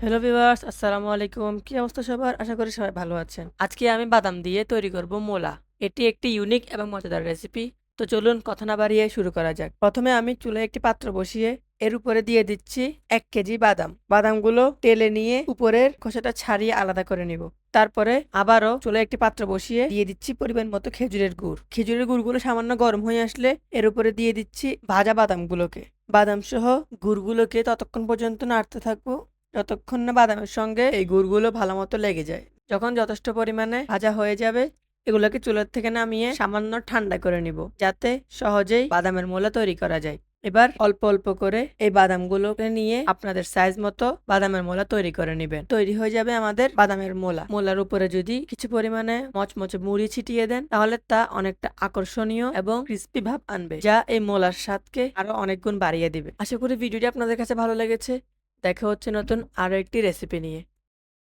Hello viewers আসসালামু আলাইকুম। কি অবস্থা সবার? আশা করি সবাই ভালো আছেন। আজকে আমি বাদাম দিয়ে তৈরি করব মোলা। এটি একটি ইউনিক এবং মজাদার রেসিপি তো চলুন কথা না বাড়িয়ে শুরু করা যাক। প্রথমে আমি চুলায় একটি পাত্র বসিয়ে এর উপরে দিয়ে দিচ্ছি এক কেজি বাদাম। বাদামগুলো তেলে নিয়ে উপরের খোসাটা ছাড়িয়ে আলাদা করে নিব। তারপরে আবারও চুলায় একটি পাত্র বসিয়ে দিয়ে দিচ্ছি পরিমাণ মতো খেজুরের গুড়। খেজুরের গুড়গুলো সামান্য গরম হয়ে আসলে এর উপরে দিয়ে দিচ্ছি ভাজা বাদামগুলোকে। বাদাম সহ গুড়গুলোকে ততক্ষণ পর্যন্ত নাড়তে থাকব। যতক্ষণ না বাদামের সঙ্গে এই গুড়গুলো ভালো মতো লেগে যায়, যখন যথেষ্ট পরিমাণে ভাজা হয়ে যাবে, এগুলোকে চুলার থেকে নামিয়ে সামান্য ঠান্ডা করে নিব, যাতে সহজেই বাদামের মোলা তৈরি করা যায়। এবার অল্প অল্প করে এই বাদামগুলোকে নিয়ে আপনাদের সাইজ মতো বাদামের মোলা তৈরি করে নেবেন। তৈরি হয়ে যাবে আমাদের বাদামের মোলা। মোলার উপরে যদি কিছু পরিমাণে মচমচে মুড়ি ছিটিয়ে দেন, তাহলে তা অনেকটা আকর্ষণীয় এবং ক্রিস্পি ভাব আনবে, যা এই মোলার স্বাদকে আরও অনেক গুণ বাড়িয়ে দিবে। আশা করি ভিডিওটি আপনাদের কাছে ভালো লেগেছে। দেখা হচ্ছে নতুন আরও একটি রেসিপি নিয়ে।